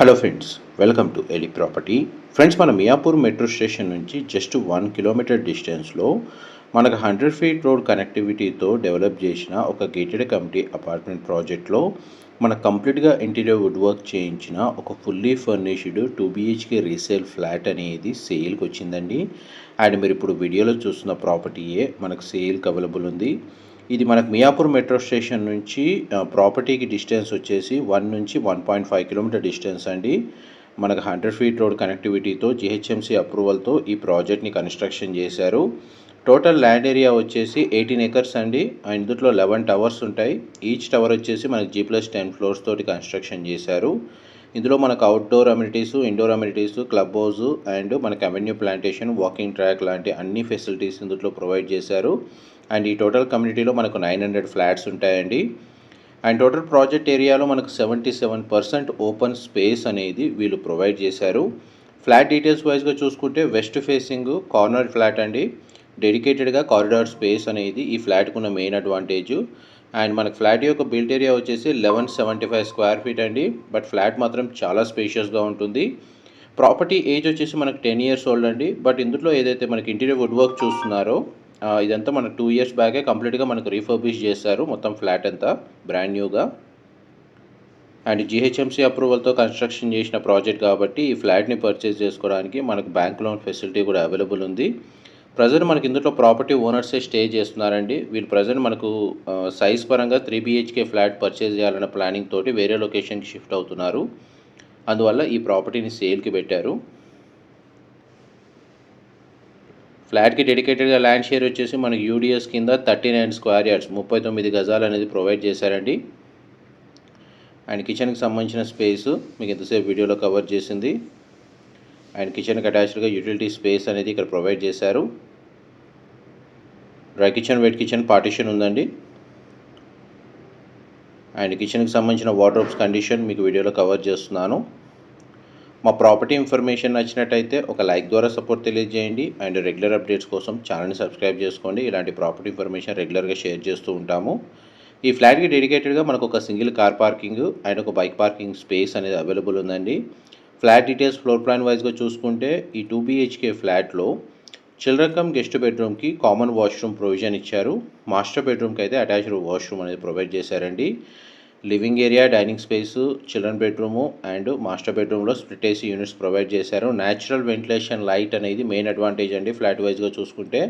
Hello friends welcome to Eli property friends మన Miyapur metro station నుంచి just one kilometre డిస్టెన్స్లో మనకు హండ్రెడ్ ఫీట్ రోడ్ కనెక్టివిటీతో డెవలప్ చేసిన ఒక గేటెడ్ కమిటీ అపార్ట్మెంట్ ప్రాజెక్ట్లో మన కంప్లీట్గా ఇంటీరియర్ వుడ్ వర్క్ చేయించిన ఒక fully furnished two BHK resale flat అనేది సేల్కి వచ్చిందండి. అండ్ మీరు ఇప్పుడు వీడియోలో చూస్తున్న ప్రాపర్టీయే మనకు సేల్కి అవైలబుల్ ఉంది. ఇది మనకు మియాపూర్ మెట్రో స్టేషన్ నుంచి ప్రాపర్టీకి డిస్టెన్స్ వచ్చేసి వన్ నుంచి one point five kilometre distance అండి. మనకు హండ్రెడ్ ఫీట్ రోడ్ కనెక్టివిటీతో జిహెచ్ఎంసీ అప్రూవల్తో ఈ ప్రాజెక్ట్ని కన్స్ట్రక్షన్ చేశారు. టోటల్ ల్యాండ్ ఏరియా వచ్చేసి ఎయిటీన్ ఎకర్స్ అండి. అండ్ ఇందులో లెవెన్ టవర్స్ ఉంటాయి. ఈచ్ టవర్ వచ్చేసి మనకి జీ ప్లస్ టెన్ ఫ్లోర్స్ తోటి కన్స్ట్రక్షన్ చేశారు. ఇందులో మనకు outdoor amenities indoor amenities club house and మనకి అవెన్యూ ప్లాంటేషన్ వాకింగ్ ట్రాక్ లాంటి అన్ని ఫెసిలిటీస్ ఇందులో ప్రొవైడ్ చేశారు. అండ్ ఈ టోటల్ కమ్యూనిటీలో మనకు నైన్ హండ్రెడ్ ఫ్లాట్స్ ఉంటాయండి. అండ్ టోటల్ ప్రాజెక్ట్ ఏరియాలో మనకు seventy seven percent open space అనేది వీళ్ళు ప్రొవైడ్ చేశారు. ఫ్లాట్ డీటెయిల్స్ వైజ్గా చూసుకుంటే వెస్ట్ ఫేసింగ్ కార్నర్ ఫ్లాట్ అండి. డెడికేటెడ్గా కారిడార్ స్పేస్ అనేది ఈ ఫ్లాట్కు ఉన్న మెయిన్ అడ్వాంటేజ్ అండ్ మనకు ఫ్లాట్ యొక్క బిల్ట్ ఏరియా వచ్చేసి eleven seventy five square feet అండి. బట్ ఫ్లాట్ మాత్రం చాలా స్పేషియస్గా ఉంటుంది. ప్రాపర్టీ ఏజ్ వచ్చేసి మనకు టెన్ ఇయర్స్ ఓల్డ్ అండి. బట్ ఇందులో ఏదైతే మనకి ఇంటీరియర్ వుడ్ వర్క్ చూస్తున్నారో ఇదంతా మనకు టూ ఇయర్స్ బ్యాకే కంప్లీట్గా మనకు రీఫర్బిష్ చేశారు మొత్తం ఫ్లాట్ అంతా బ్రాండ్ న్యూగా అండ్ జిహెచ్ఎంసీ అప్రూవల్తో కన్స్ట్రక్షన్ చేసిన ప్రాజెక్ట్ కాబట్టి ఈ ఫ్లాట్ని పర్చేస్ చేసుకోవడానికి మనకు బ్యాంక్ లోన్ ఫెసిలిటీ కూడా అవైలబుల్ ఉంది. ప్రజెంట్ మనకి ఇందులో ప్రాపర్టీ ఓనర్సే స్టే చేస్తున్నారండి. వీళ్ళు ప్రజెంట్ మనకు సైజ్ పరంగా త్రీ బీహెచ్కే ఫ్లాట్ పర్చేజ్ చేయాలన్న ప్లానింగ్ తోటి వేరే లొకేషన్కి షిఫ్ట్ అవుతున్నారు. అందువల్ల ఈ ప్రాపర్టీని సేల్కి పెట్టారు. ఫ్లాట్కి డెడికేటెడ్గా ల్యాండ్ షేర్ వచ్చేసి మనకి యూడిఎస్ కింద థర్టీ నైన్ స్క్వేర్ యార్డ్స్ ముప్పై తొమ్మిది గజాలు అనేది ప్రొవైడ్ చేశారండి. అండ్ కిచెన్కి సంబంధించిన స్పేస్ మీకు ఎంతసేపు వీడియోలో కవర్ చేసింది. అండ్ కిచెన్కి అటాచ్డ్గా యూటిలిటీ స్పేస్ అనేది ఇక్కడ ప్రొవైడ్ చేశారు. Dry kitchen wet kitchen partition ఉందండి. అండ్ కిచెన్కి సంబంధించిన వార్డ్రోబ్స్ కండిషన్ మీకు వీడియోలో కవర్ చేస్తున్నాను. మా ప్రాపర్టీ ఇన్ఫర్మేషన్ నచ్చినట్టయితే ఒక లైక్ ద్వారా సపోర్ట్ తెలియజేయండి. అండ్ రెగ్యులర్ అప్డేట్స్ కోసం ఛానల్ని సబ్స్క్రైబ్ చేసుకోండి. ఇలాంటి ప్రాపర్టీ ఇన్ఫర్మేషన్ రెగ్యులర్గా షేర్ చేస్తూ ఉంటాము. ఈ ఫ్లాట్కి డెడికేటెడ్గా మనకు ఒక సింగిల్ కార్ పార్కింగ్ అండ్ ఒక బైక్ పార్కింగ్ స్పేస్ అనేది అవైలబుల్ ఉందండి. ఫ్లాట్ డీటెయిల్స్ ఫ్లోర్ ప్లాన్ వైజ్గా చూసుకుంటే ఈ టూ బీహెచ్కే ఫ్లాట్లో చిల్డ్రన్ కమ్ గెస్ట్ బెడ్రూమ్కి కామన్ వాష్రూమ్ ప్రొవిజన్ ఇచ్చారు. మాస్టర్ బెడ్రూమ్కి అయితే అటాచ్డ్ వాష్రూమ్ అనేది ప్రొవైడ్ చేశారండి. Living area dining space children bedroom and master బెడ్రూమ్లో స్ప్లిట్ ఏసీ యూనిట్స్ ప్రొవైడ్ చేశారు. న్యాచురల్ వెంటిలేషన్ లైట్ అనేది మెయిన్ అడ్వాంటేజ్ అండి. ఫ్లాట్ వైజ్గా చూసుకుంటే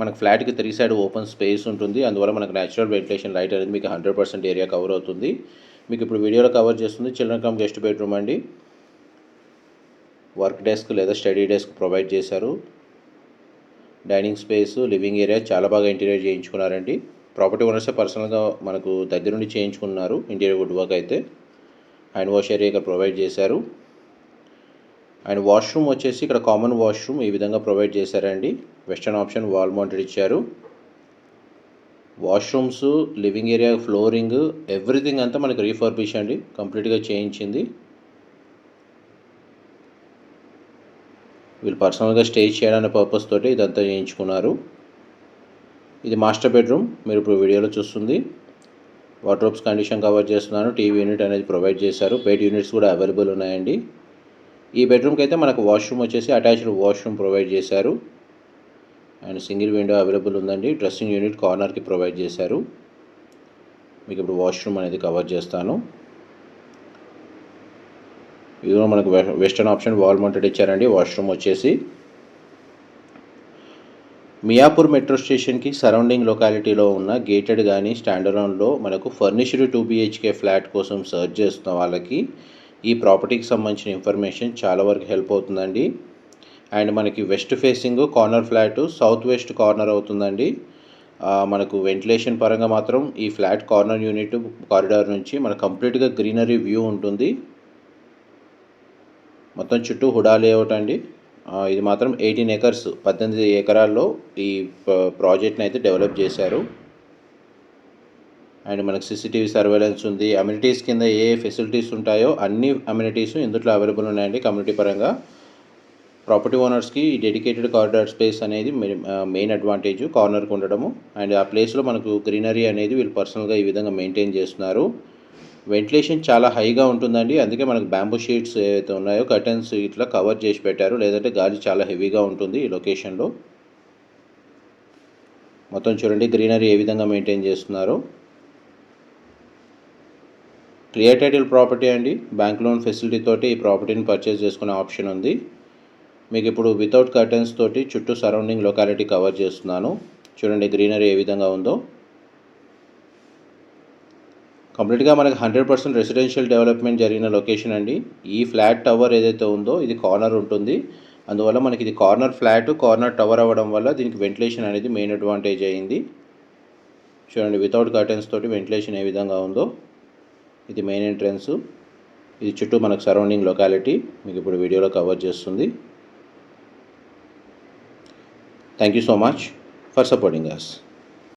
మనకు ఫ్లాట్కి త్రీ సైడ్ ఓపెన్ స్పేస్ ఉంటుంది. అందువల్ల మనకు న్యాచురల్ వెంటిలేషన్ లైట్ అనేది మీకు హండ్రెడ్ పర్సెంట్ ఏరియా కవర్ అవుతుంది. మీకు ఇప్పుడు వీడియోలో కవర్ చేస్తుంది చిల్డ్రన్ కమ్ గెస్ట్ బెడ్రూమ్ అండి. వర్క్ డెస్క్ లేదా స్టడీ డెస్క్ ప్రొవైడ్ చేశారు. డైనింగ్ స్పేస్ లివింగ్ ఏరియా చాలా బాగా ఇంటీరియర్ చేయించుకున్నారండి. ప్రాపర్టీ ఓనర్సే పర్సనల్గా మనకు దగ్గరుండి చేయించుకున్నారు ఇంటీరియర్ వుడ్ వర్క్ అయితే. హ్యాండ్ వాష్ ఏరియా ఇక్కడ ప్రొవైడ్ చేశారు. అండ్ వాష్రూమ్ వచ్చేసి ఇక్కడ కామన్ వాష్రూమ్ ఈ విధంగా ప్రొవైడ్ చేశారండి. వెస్టర్న్ ఆప్షన్ వాల్ మౌంటెడ్ ఇచ్చారు. Washrooms living area flooring everything అంతా మనకు రీఫర్బిష్ అండి. కంప్లీట్గా చేయించింది. వీళ్ళు పర్సనల్గా స్టే చేయడానికి పర్పస్ తోటి ఇదంతా చేయించుకున్నారు. ఇది మాస్టర్ బెడ్రూమ్ మీరు ఇప్పుడు వీడియోలో చూస్తుంది. వార్డ్రోబ్స్ కండిషన్ కవర్ చేస్తున్నాను టీవీ యూనిట్ అనేది ప్రొవైడ్ చేశారు. బెడ్ యూనిట్స్ కూడా అవైలబుల్ ఉన్నాయండి. ఈ బెడ్రూమ్కి అయితే మనకు వాష్రూమ్ వచ్చేసి అటాచ్డ్ వాష్రూమ్ ప్రొవైడ్ చేశారు. అండ్ సింగిల్ విండో అవైలబుల్ ఉందండి. డ్రెస్సింగ్ యూనిట్ కార్నర్కి ప్రొవైడ్ చేశారు. మీకు ఇప్పుడు వాష్రూమ్ అనేది కవర్ చేస్తాను. ఇదిగో మనకు వెస్టర్న్ ఆప్షన్ వాల్ మౌంటెడ్ ఇచ్చారండి వాష్రూమ్ వచ్చేసి. మియాపూర్ మెట్రో స్టేషన్కి సరౌండింగ్ లొకాలిటీలో ఉన్న గేటెడ్ కానీ స్టాండర్లోన్లో మనకు ఫర్నిష్డ్ టూ బీహెచ్కే ఫ్లాట్ కోసం సర్చ్ చేస్తున్న వాళ్ళకి ఈ ప్రాపర్టీకి సంబంధించిన ఇన్ఫర్మేషన్ చాలా వరకు హెల్ప్ అవుతుందండి. అండ్ మనకి west facing corner flat south west corner అవుతుందండి. మనకు వెంటిలేషన్ పరంగా మాత్రం ఈ ఫ్లాట్ కార్నర్ యూనిట్ కారిడార్ నుంచి మనకు కంప్లీట్గా గ్రీనరీ వ్యూ ఉంటుంది. మొత్తం చుట్టూ హుడా లేఅవుట్ అండి ఇది మాత్రం ఎయిటీన్ ఎకర్స్ పద్దెనిమిది ఎకరాల్లో ఈ ప్రాజెక్ట్ని అయితే డెవలప్ చేశారు. అండ్ మనకు సీసీటీవీ సర్వేలెన్స్ ఉంది. అమ్యూనిటీస్ కింద ఏ ఫెసిలిటీస్ ఉంటాయో అన్ని అమ్యూనిటీస్ ఇందులో అవైలబుల్ ఉన్నాయండి కమ్యూనిటీ పరంగా. ప్రాపర్టీ ఓనర్స్కి ఈ డెడికేటెడ్ కారిడార్ స్పేస్ అనేది మెయిన్ అడ్వాంటేజ్ కార్నర్కి ఉండడము. అండ్ ఆ ప్లేస్లో మనకు గ్రీనరీ అనేది వీళ్ళు పర్సనల్గా ఈ విధంగా మెయింటైన్ చేస్తున్నారు. వెంటిలేషన్ చాలా హైగా ఉంటుందండి. అందుకే మనకు బ్యాంబూ షీట్స్ ఏవైతే ఉన్నాయో కర్టన్స్ ఇట్లా కవర్ చేసి పెట్టారు. లేదంటే గాలి చాలా హెవీగా ఉంటుంది ఈ లొకేషన్లో. మొత్తం చూడండి గ్రీనరీ ఏ విధంగా మెయింటైన్ చేస్తున్నారు. క్లియర్ టైటిల్ ప్రాపర్టీ అండి. బ్యాంక్ లోన్ ఫెసిలిటీ తోటి ఈ ప్రాపర్టీని పర్చేస్ చేసుకునే ఆప్షన్ ఉంది. మీకు ఇప్పుడు వితౌట్ కర్టన్స్ తోటి చుట్టూ సరౌండింగ్ లొకాలిటీ కవర్ చేస్తున్నాను. చూడండి గ్రీనరీ ఏ విధంగా ఉందో. కంప్లీట్గా మనకి హండ్రెడ్ పర్సెంట్ రెసిడెన్షియల్ డెవలప్మెంట్ జరిగిన లొకేషన్ అండి. ఈ ఫ్లాట్ టవర్ ఏదైతే ఉందో ఇది కార్నర్ ఉంటుంది. అందువల్ల మనకి ఇది కార్నర్ ఫ్లాట్ కార్నర్ టవర్ అవ్వడం వల్ల దీనికి వెంటిలేషన్ అనేది మెయిన్ అడ్వాంటేజ్ అయింది. చూడండి వితౌట్ కర్టెన్స్ తోటి వెంటిలేషన్ ఏ విధంగా ఉందో ఇది మెయిన్ ఎంట్రన్స్. ఇది చుట్టూ మనకు సరౌండింగ్ లొకాలిటీ. మీకు ఇప్పుడు వీడియోలో కవర్ చేస్తుంది. Thank you so much for supporting us